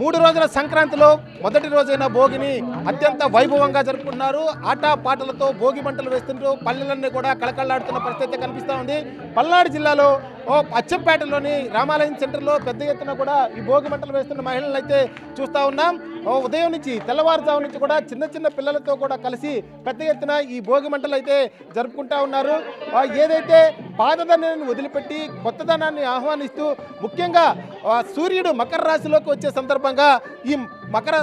మూడు రోజుల సంక్రాంతిలో మొదటి రోజైన భోగిని అత్యంత వైభవంగా జరుపుకుంటున్నారు. ఆట పాటలతో భోగి మంటలు వేస్తుంటూ పల్లెలన్నీ కూడా కళకళలాడుతున్న పరిస్థితి కనిపిస్తూ ఉంది. పల్నాడు జిల్లాలో ఓ అచ్చంపేటలోని రామాలయం సెంటర్లో పెద్ద ఎత్తున కూడా ఈ భోగి మంటలు వేస్తున్న మహిళలను అయితే చూస్తూ ఉన్నాం. ఉదయం నుంచి తెల్లవారుజాము నుంచి కూడా చిన్న చిన్న పిల్లలతో కూడా కలిసి పెద్ద ఎత్తున ఈ భోగి మంటలు అయితే జరుపుకుంటా ఉన్నారు. ఏదైతే పాతదనాన్ని వదిలిపెట్టి కొత్తదనాన్ని ఆహ్వానిస్తూ ముఖ్యంగా ఆ, సూర్యుడు మకర రాశిలోకి వచ్చే సందర్భంగా ఈ మకర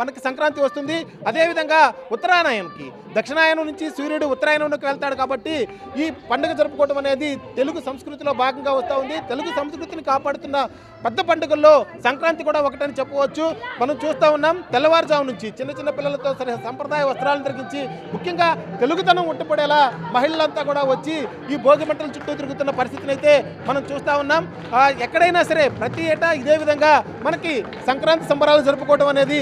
మనకి సంక్రాంతి వస్తుంది. అదేవిధంగా ఉత్తరాయణానికి. దక్షిణాయనం నుంచి సూర్యుడు ఉత్తరాయణంలోకి వెళ్తాడు కాబట్టి ఈ పండుగ జరుపుకోవడం అనేది తెలుగు సంస్కృతిలో భాగంగా వస్తూ ఉంది. తెలుగు సంస్కృతిని కాపాడుతున్న పెద్ద పండుగల్లో సంక్రాంతి కూడా ఒకటని చెప్పవచ్చు. మనం చూస్తూ ఉన్నాం తెల్లవారుజాము నుంచి చిన్న చిన్న పిల్లలతో సరే సంప్రదాయ వస్త్రాలను ధరించి ముఖ్యంగా తెలుగుతనం ఉట్టుపడేలా మహిళలంతా కూడా వచ్చి ఈ భోగి మంటల చుట్టూ తిరుగుతున్న పరిస్థితిని అయితే మనం చూస్తూ ఉన్నాం. ఎక్కడైనా సరే ప్రతి ఏటా ఇదే విధంగా మనకి సంక్రాంతి సంబరాలు జరుపుకోవడం అనేది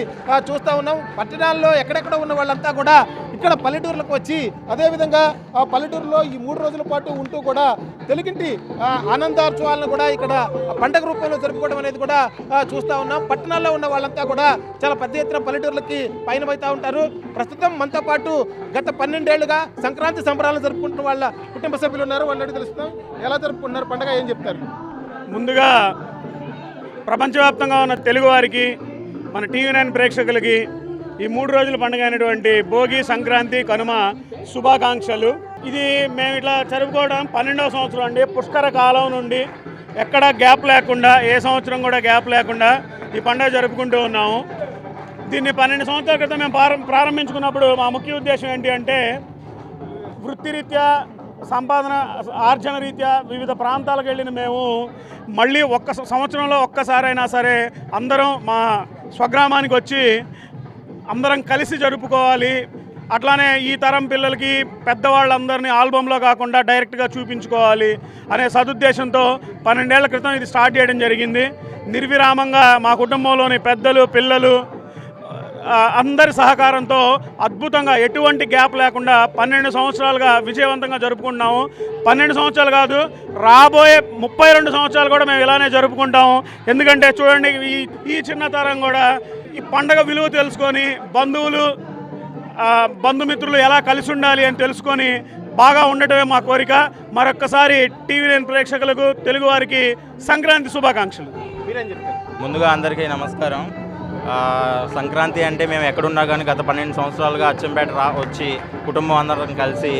చూస్తూ ఉన్నాం. పట్టణాల్లో ఎక్కడెక్కడ ఉన్న వాళ్ళంతా కూడా ఇక్కడ పల్లెటూర్లకు వచ్చి అదేవిధంగా ఆ పల్లెటూరులో ఈ మూడు రోజుల పాటు ఉంటూ కూడా తెలుగింటి ఆనందోత్సవాలను కూడా ఇక్కడ పండగ రూపంలో జరుపుకోవడం అనేది కూడా చూస్తూ ఉన్నాం. పట్టణాల్లో ఉన్న వాళ్ళంతా కూడా చాలా పెద్ద ఎత్తున పల్లెటూర్లకి పయనమవుతూ ఉంటారు. ప్రస్తుతం మనతో పాటు గత పన్నెండేళ్ళుగా సంక్రాంతి సంబరాలు జరుపుకుంటున్న వాళ్ళ కుటుంబ సభ్యులు ఉన్నారు. వాళ్ళని తెలుస్తాం ఎలా జరుపుకుంటున్నారు? పండగ ఏం చెప్తారు? ముందుగా ప్రపంచవ్యాప్తంగా ఉన్న తెలుగు వారికి మన టీవీ నైన్ ప్రేక్షకులకి ఈ మూడు రోజుల పండుగ అయినటువంటి భోగి సంక్రాంతి కనుమ శుభాకాంక్షలు. ఇది మేము ఇట్లా జరుపుకోవడం పన్నెండవ సంవత్సరం అండి. పుష్కర కాలం నుండి ఎక్కడ గ్యాప్ లేకుండా ఏ సంవత్సరం కూడా గ్యాప్ లేకుండా ఈ పండుగ జరుపుకుంటూ ఉన్నాము. దీన్ని పన్నెండు సంవత్సరాల క్రితం మేము ప్రారంభించుకున్నప్పుడు మా ముఖ్య ఉద్దేశం ఏంటి అంటే వృత్తిరీత్యా సంపాదన ఆర్జన రీత్యా వివిధ ప్రాంతాలకు వెళ్ళిన మేము మళ్ళీ ఒక్క సంవత్సరంలో ఒక్కసారైనా సరే అందరం మా స్వగ్రామానికి వచ్చి అందరం కలిసి జరుపుకోవాలి. అట్లానే ఈ తరం పిల్లలకి పెద్దవాళ్ళందరినీ ఆల్బంలో కాకుండా డైరెక్ట్గా చూపించుకోవాలి అనే సదుద్దేశంతో పన్నెండేళ్ళ క్రితం ఇది స్టార్ట్ చేయడం జరిగింది. నిర్విరామంగా మా కుటుంబంలోని పెద్దలు పిల్లలు అందరి సహకారంతో అద్భుతంగా ఎటువంటి గ్యాప్ లేకుండా పన్నెండు సంవత్సరాలుగా విజయవంతంగా జరుపుకుంటున్నాము. పన్నెండు సంవత్సరాలు కాదు రాబోయే ముప్పై రెండు సంవత్సరాలు కూడా మేము ఇలానే జరుపుకుంటాము. ఎందుకంటే చూడండి ఈ ఈ చిన్న తరం కూడా ఈ పండగ విలువ తెలుసుకొని బంధువులు బంధుమిత్రులు ఎలా కలిసి ఉండాలి అని తెలుసుకొని బాగా ఉండటమే మా కోరిక. మరొక్కసారి టీవీ నైన్ ప్రేక్షకులకు తెలుగువారికి సంక్రాంతి శుభాకాంక్షలు. ముందుగా అందరికీ నమస్కారం. సంక్రాంతి అంటే మేము ఎక్కడున్నా కానీ గత పన్నెండు సంవత్సరాలుగా అచ్చంపేట రా వచ్చి కుటుంబం అందరం కలిసి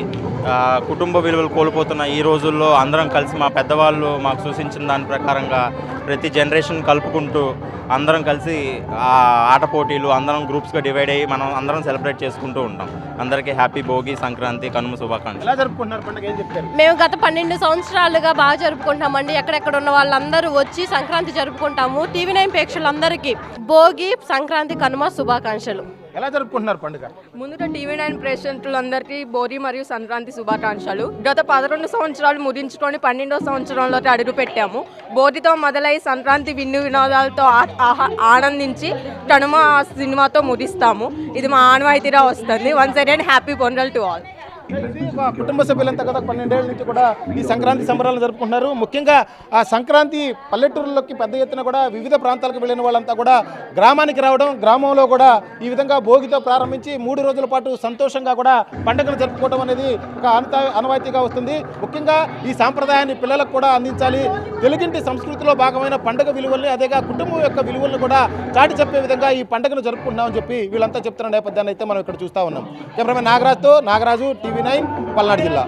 కుటుంబ విలువలు కోల్పోతున్న ఈ రోజుల్లో అందరం కలిసి మా పెద్దవాళ్ళు మాకు సూచించిన దాని ప్రకారంగా ప్రతి జనరేషన్ కలుపుకుంటూ అందరం కలిసి ఆ ఆట పోటీలు అందరం గ్రూప్స్గా డివైడ్ అయ్యి మనం అందరం సెలబ్రేట్ చేసుకుంటూ ఉంటాం. అందరికీ హ్యాపీ భోగి సంక్రాంతి కనుమ శుభాకాంక్షలు. ఎలా జరుపుకుంటున్నారు పండగ? ఏం చెప్తారు? మేము గత పన్నెండు సంవత్సరాలుగా బాగా జరుపుకుంటామండి ఎక్కడెక్కడ ఉన్న వాళ్ళందరూ వచ్చి సంక్రాంతి జరుపుకుంటాము. టీవీ నైన్ ప్రేక్షకులందరికీ భోగి సంక్రాంతి కనుమ శుభాకాంక్షలు. ఎలా జరుపుకుంటున్నారు పండుగ? ముందుగా టీవీ నైన్ ప్రేక్షకులందరికీ బోరి మరియు సంక్రాంతి శుభాకాంక్షలు. గత పదకొండు సంవత్సరాలు ముగించుకొని పన్నెండో సంవత్సరంలో అడుగు పెట్టాము. బోరితో మొదలై సంక్రాంతి విన్ను వినోదాలతో ఆహా- ఆనందించి కనుమ సినిమాతో ముగిస్తాము. ఇది మా ఆనవాయితీగా వస్తుంది. Once again happy Pongal to all మా కుటుంబ సభ్యులంతా కదా పన్నెండేళ్ళ నుంచి కూడా ఈ సంక్రాంతి సంబరాలు జరుపుకుంటున్నారు. ముఖ్యంగా ఆ సంక్రాంతి పల్లెటూరులోకి పెద్ద ఎత్తున కూడా వివిధ ప్రాంతాలకు వెళ్ళిన వాళ్ళంతా కూడా గ్రామానికి రావడం గ్రామంలో కూడా ఈ విధంగా భోగితో ప్రారంభించి మూడు రోజుల పాటు సంతోషంగా కూడా పండుగను జరుపుకోవడం అనేది ఒక అనంత ఆనవాయితీగా వస్తుంది. ముఖ్యంగా ఈ సాంప్రదాయాన్ని పిల్లలకు కూడా అందించాలి. తెలుగింటి సంస్కృతిలో భాగమైన పండుగ విలువల్ని అదేగా కుటుంబం యొక్క విలువలను కూడా చాటి చెప్పే విధంగా ఈ పండుగను జరుపుకుంటున్నామని చెప్పి వీళ్ళంతా చెప్తున్న నేపథ్యాన్ని అయితే మనం ఇక్కడ చూస్తూ ఉన్నాం. కెమెరామెన్ నాగరాజ్తో నాగరాజు టీవీ నైన్ పల్నాడు జిల్లా